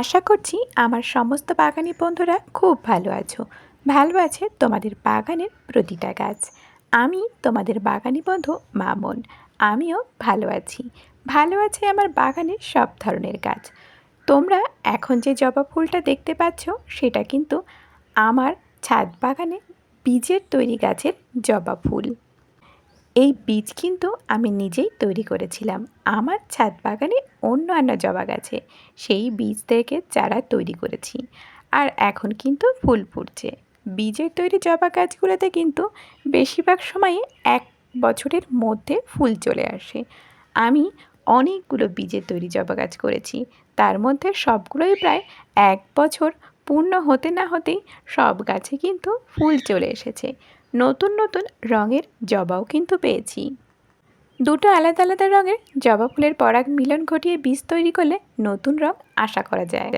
আশা করছি আমার সমস্ত বাগানি বন্ধুরা খুব ভালো আছো। ভালো আছে তোমাদের বাগানের প্রতিটা গাছ। আমি তোমাদের বাগানি বন্ধু মামন। আমিও ভালো আছি। ভালো আছে আমার বাগানের সব ধরনের গাছ। তোমরা এখন যে জবা ফুলটা দেখতে পাচ্ছ, সেটা কিন্তু আমার ছাদ বাগানে বীজের তৈরি গাছের জবা ফুল। এই বীজ কিন্তু আমি নিজেই তৈরি করেছিলাম। আমার ছাদ বাগানে অন্য অন্যান্য জবা গাছে সেই বীজ থেকে চারা তৈরি করেছি। আর এখন কিন্তু ফুল ফুটছে। বীজের তৈরি জবা গাছগুলোতে কিন্তু বেশিরভাগ সময়ই এক বছরের মধ্যে ফুল চলে আসে। আমি অনেকগুলো বীজের তৈরি জবা গাছ করেছি। তার মধ্যে সবগুলোই প্রায় এক বছর পূর্ণ হতে না হতেই সব গাছে কিন্তু ফুল চলে এসেছে। নতুন নতুন রঙের জবাও কিন্তু পেয়েছি। দুটো আলাদা আলাদা রঙের জবা ফুলের পরাগ মিলন ঘটিয়ে বীজ তৈরি করলে নতুন রং আশা করা যায়।